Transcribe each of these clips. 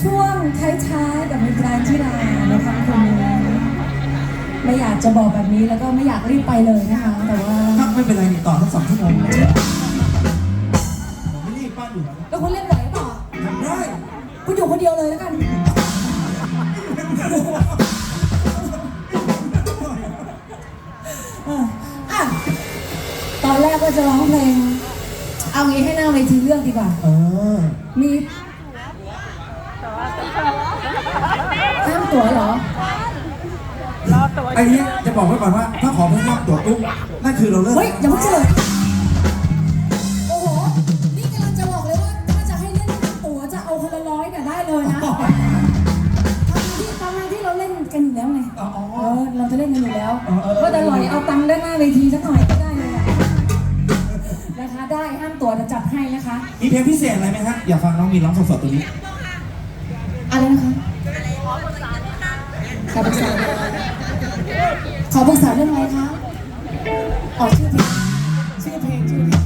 ช่วงท้ายๆกับมีการที่ลานะคะคนนี้ไม่อยากจะบอกแบบนี้แล้วก็ไม่อยากรีบไปเลยนะคะ แต่ว่าถ้าไม่เป็นไรนี่ต่อทั้งสองชั่วโมงผมไม่รีบป้าอยู่แล้วแล้วคุณเล่นไหวเปล่าทำได้คุณอยู่คนเดียวเลยแล้วกันเอออะตอนแรกก็จะร้องเพลง เอางี้ให้หน้าเวทีเลือกดีกว่าเออมี ห้ามตั๋วเหรอ ไอ้นี้จะบอกไว้ก่อนว่า ถ้าขอเพิ่มรอบตัวปุ๊บนั่นคือเราเลิกเฮ้ยอย่าเพิ่งเฉลยโอ้โห นี่กำลังจะบอกเลยว่า ถ้าจะให้เล่นตั๋วจะเอาคนละร้อยเนี่ยได้เลยนะทั้งที่ทั้งที่เราเล่นกันอยู่แล้วไง อ๋อ เออ เราจะเล่นกันอยู่แล้วเออเออก็จะหล่อยเอาตังค์ด้านหน้าเวทีสักหน่อยก็ได้เลยอะนะคะ ได้ห้ามตั๋วจะจัดให้นะคะ มีเพลงพิเศษอะไรไหมฮะ อยากฟังน้องมีนร้องสดๆตัวนี้ อะไรนะคะ ขอปรึกษาขอปรึกษาเรื่องอะไรคะอ๋อชื่อเพลงชื่อเพลงชื่อเพลง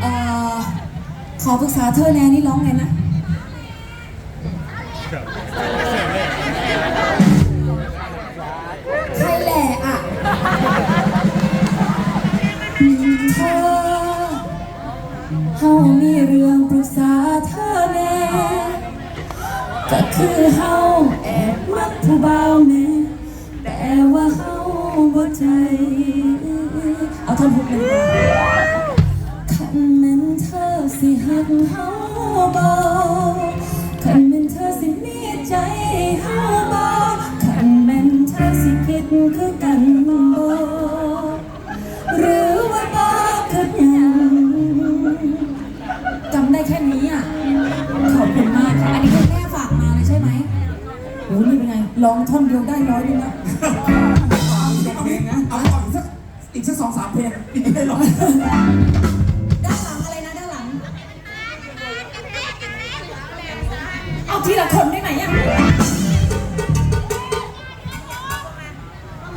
เอ่อขอปรึกษาเธอแนนี่ร้องไงนะใครแหละอะเธอเฮามีเรื่องปรึกษาเธอแน่ก็คือเฮาแอบ ผู้บ่าแม่แต่ว่าเขาบ่ใจ เอาท่อนฮุกเลยดีกว่าคันแม่นเธอสิหักเฮาเบาคันแม่นเธอสิมีใจเฮาเบาคันแม่นเธอสิคิดคือกัน โอ้นี่เป็นไงร้องท่อนเดียวได้ร้อยหนึงแล้วเพลงนะเอาก่อนอีกสักอีกสักสองสามเพลงอีกไม่ได้หรอกด้านหลังอะไรนะด้านหลัง เอาทีละคนได้ไหมอะ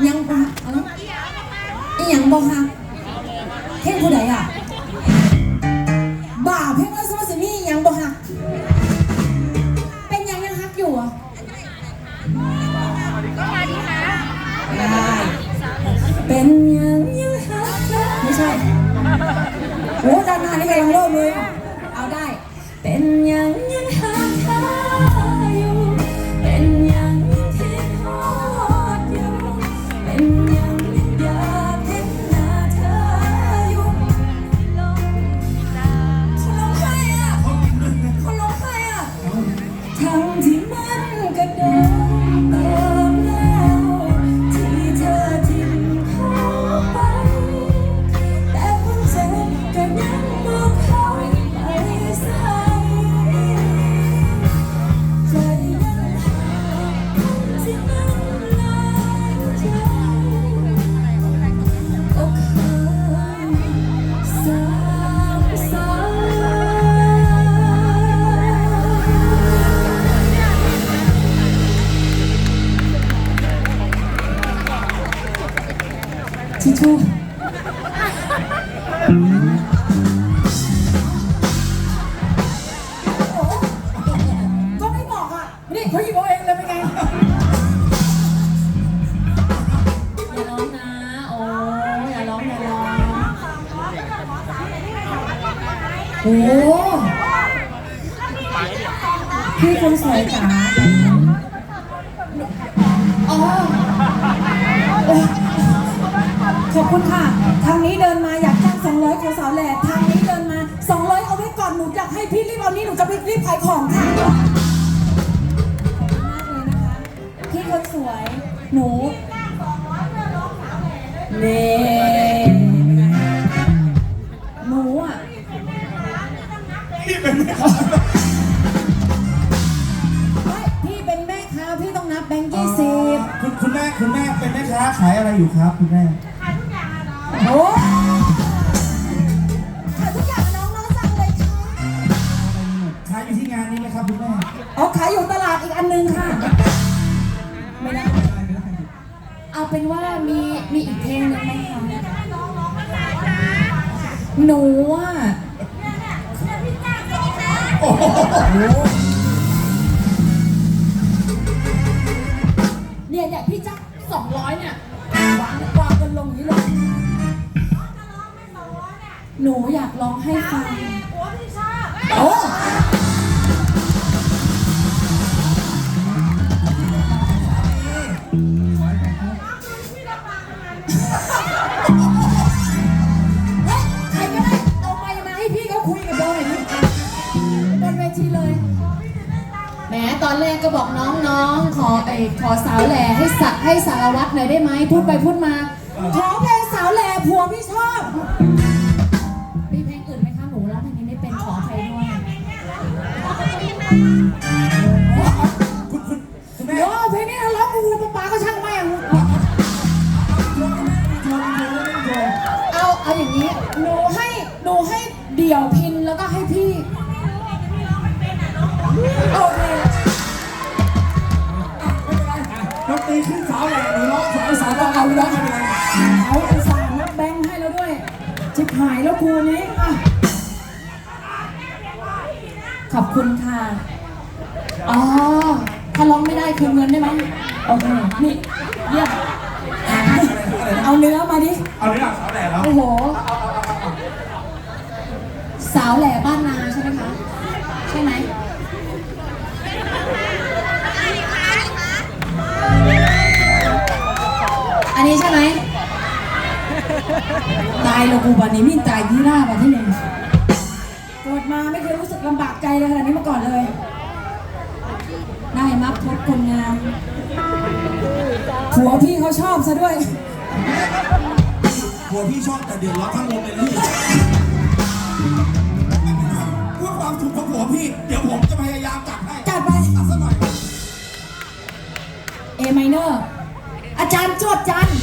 ยังปะเอาอีหยังบอกฮะ ทิชชู่ก็ไม่บอกอะ นี่เขาหยิบเอาเองเลยเป็นไงอย่าร้องนะ โอ้อย่าร้องอย่าร้องโอ้พี่คนสวยจ๋า ขอบคุณค่ะ ทางนี้เดินมาอยากจ้าง200คนสาวแหล่ทางนี้เดินมา 200 เอาไว้ก่อนหนูอยากให้พี่รีบเอานี้หนูจะไปรีบขายของค่ะขอบคุณมากเลยนะคะพี่คนสวยหนูเน่หนูอะพี่เป็นแม่ค้าพี่เป็นแม่ค้าพี่ต้องนับแบงค์ยี่สิบ คุณคุณแม่คุณแม่เป็นแม่ค้าขายอะไรอยู่ครับ คุณแม่ โอ้าทุกอย่างน้องน้องสั่งเลยค่ะขายอยู่ที่งานนี้ไหมครับคุณแม่เอขายอยู่ตลาดอีกอันนึงค่ะ ไม่ได้ เอาเป็นว่ามีมีอีกเพลงหนึ่งไหมคะหนูอะโอ้โห นูอยากร้องให้ฟังโอ้ใครก็ได้เอาไมค์มาให้พี่เขาคุยกับโบหน่อยดิบนเวทีเลย แหมตอนแรกก็บอกน้องๆ ขอไอ้ขอสาวแหล่ให้สะให้สารวัตรหน่อยได้ไหมพูดไปพูดมา ขอเพลงสาวแหล่ผัวพี่ชอบ เอาอย่างนี้หนูให้หนูให้เดี่ยวพินแล้วก็ให้พี่โอเคไม่เป็นไรดนตรีขึ้นสาวแหล่หนูร้องสาวสาวร้องเอาร้องไม่เป็นไรเอาอุตส่าห์นับแบงค์ให้แล้วด้วยชิบหายแล้วกูนี้อะขอบคุณค่ะ อ๋อ ถ้าร้องไม่ได้คืนเงินได้ไหมโอเค นี่เยี่ยมเอาเนื้อมาดิ เอาเรื่องสาวแหล่แล้วโอ้โห สาวแหล่บ้านนาใช่ไหมคะ ใช่ไหมอันนี้ใช่ไหมตายแล้วกูวันนี้มีตายยี่หน้าวันที่หนึ่งเกิดมาไม่เคยรู้สึกลำบากใจเลยขนาดนี้มาก่อนเลยได้มักพบคนงามผัวพี่เขาชอบซะด้วย ผัวพี่ชอบแต่เดือดร้อนทั้งวงเลยนะพี่เพื่อความถูกของผัวพี่ เดี๋ยวผมจะพยายามจัดให้จัดไปอะสักหน่อยเอไมเนอร์อาจารย์จวดจันทร์